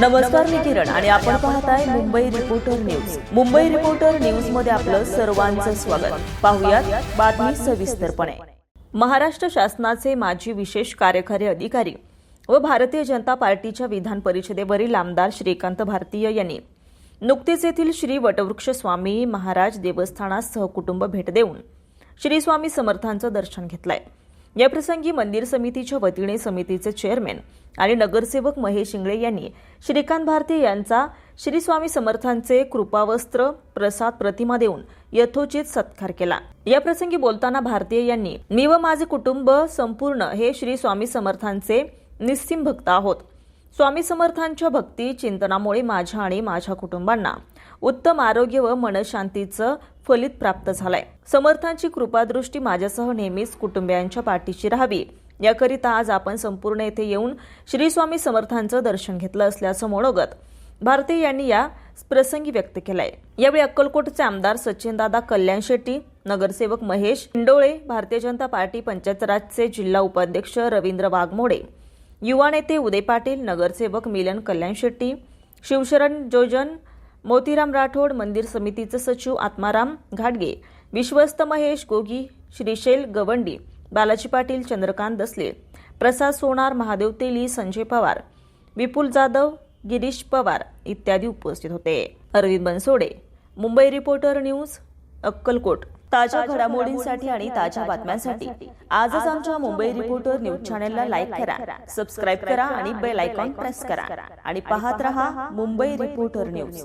नमस्कार मी किरण आणि आपण पाहताय Mumbai reporter news Mumbai reporter न्यूजमध्ये आपलं सर्वांचं स्वागत. पाहुयात बातमी सविस्तरपणे. महाराष्ट्र शासनाचे माजी विशेष कार्यकारी अधिकारी व भारतीय जनता पार्टीच्या विधान परिषदेवरील आमदार श्रीकांत भारतीय यांनी नुकतेच येथील श्री वटवृक्ष स्वामी महाराज देवस्थानास सहकुटुंब भेट देऊन श्री स्वामी समर्थांचं दर्शन घेतलंय. याप्रसंगी मंदिर समितीच्या वतीने समितीचे चेअरमॅन आणि नगरसेवक महेश इंगळे यांनी श्रीकांत भारती यांचा श्री स्वामी समर्थांचे कृपावस्त्र प्रसाद प्रतिमा देऊन यथोचित सत्कार केला. या प्रसंगी बोलताना भारतीय यांनी मी व माझे कुटुंब संपूर्ण हे श्री स्वामी समर्थांचे निस्सिम भक्त आहोत. स्वामी समर्थांच्या भक्ती चिंतनामुळे माझ्या आणि माझ्या कुटुंबांना उत्तम आरोग्य व मनशांतीचं फलित प्राप्त झालाय. समर्थांची कृपादृष्टी माझ्यासह नेहमीच कुटुंबियांच्या पाठीशी राहावी. याकरिता आज आपण संपूर्ण येथे येऊन श्री स्वामी समर्थांचं दर्शन घेतलं असल्याचं मनोगत भारती यांनी या प्रसंगी व्यक्त केलाय. यावेळी अक्कलकोटचे आमदार सचिनदादा कल्याण शेट्टी नगरसेवक महेश इंडोळे भारतीय जनता पार्टी पंचायत राजचे जिल्हा उपाध्यक्ष रवींद्र वाघमोडे युवा नेते उदय पाटील नगरसेवक मिलन कल्याण शेट्टी शिवशरण जोजन मोतीराम राठोड मंदिर समितीचे सचिव आत्माराम घाटगे विश्वस्त महेश गोगी श्रीशैल गवंडी बालाजी पाटील चंद्रकांत दसले प्रसाद सोनार महादेव तेली संजय पवार विपुल जाधव गिरीश पवार इत्यादी उपस्थित होते. Arvind Bansode Mumbai reporter news Akkalkot. ताज्या घडामोडींसाठी आणि ताज्या बातम्यांसाठी आजच आमच्या मुंबई रिपोर्टर न्यूज चॅनलला लाईक करा सबस्क्राईब करा आणि बेल आयकॉन प्रेस करा आणि पाहत रहा मुंबई रिपोर्टर न्यूज.